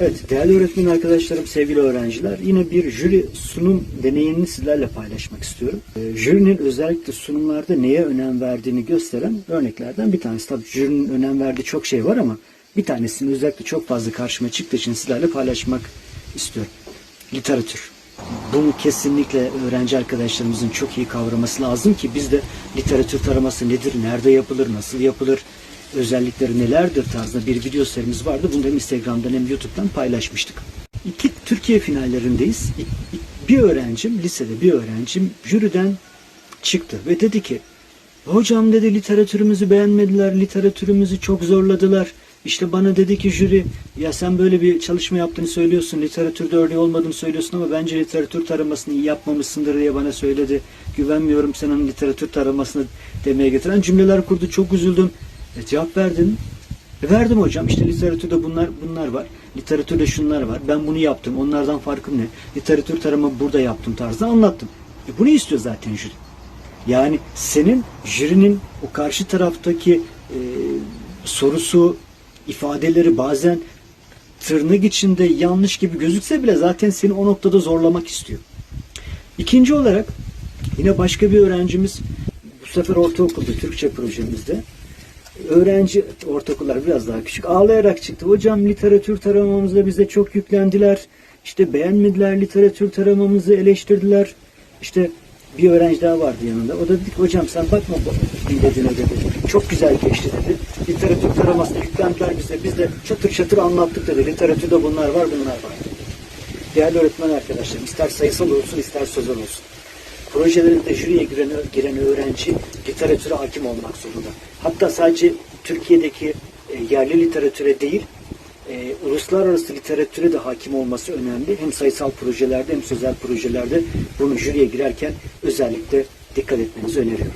Evet, değerli öğretmen arkadaşlarım, sevgili öğrenciler, yine bir jüri sunum deneyimini sizlerle paylaşmak istiyorum. Ee, jürinin özellikle sunumlarda neye önem verdiğini gösteren örneklerden bir tanesi. Tabii jürinin önem verdiği çok şey var ama bir tanesini özellikle çok fazla karşıma çıktığı için sizlerle paylaşmak istiyorum. Literatür. Bunu kesinlikle öğrenci arkadaşlarımızın çok iyi kavraması lazım ki biz de literatür taraması nedir, nerede yapılır, nasıl yapılır, özellikleri nelerdir tarzında bir video serimiz vardı. Bunu hem Instagram'dan hem YouTube'dan paylaşmıştık. İki Türkiye finallerindeyiz. Bir öğrencim, lisede bir öğrencim jüriden çıktı ve dedi ki Hocam dedi literatürümüzü beğenmediler, literatürümüzü çok zorladılar. İşte bana dedi ki jüri ya sen böyle bir çalışma yaptığını söylüyorsun, literatürde örneği olmadığını söylüyorsun ama bence literatür taramasını iyi yapmamışsındır diye bana söyledi. Güvenmiyorum senin literatür taramasını demeye getiren cümleler kurdu. Çok üzüldüm. E, cevap verdin. E, verdim hocam işte literatürde bunlar bunlar var. Literatürde şunlar var. Ben bunu yaptım. Onlardan farkım ne? Literatür tarama burada yaptım tarzda anlattım. E, bunu istiyor zaten jüri. Yani senin jürinin o karşı taraftaki e, sorusu, ifadeleri bazen tırnak içinde yanlış gibi gözükse bile zaten seni o noktada zorlamak istiyor. İkinci olarak yine başka bir öğrencimiz bu sefer ortaokulda Türkçe projemizde öğrenci ortaokullar biraz daha küçük ağlayarak çıktı. Hocam literatür taramamızda bize çok yüklendiler. İşte beğenmediler literatür taramamızı eleştirdiler. İşte bir öğrenci daha vardı yanında. O da dedi ki hocam sen bakma bu dinlediğine dedi. Çok güzel geçti dedi. Literatür taramasına yüklendiler bize. Biz de çatır çatır anlattık dedi. Literatürde bunlar var bunlar var. Değerli öğretmen arkadaşlarım ister sayısal olsun ister sözel olsun. Projelerinde jüriye giren, giren öğrenci literatüre hakim olmak zorunda. Hatta sadece Türkiye'deki e, yerli literatüre değil, e, uluslararası literatüre de hakim olması önemli. Hem sayısal projelerde hem sözel projelerde bunu jüriye girerken özellikle dikkat etmenizi öneriyorum.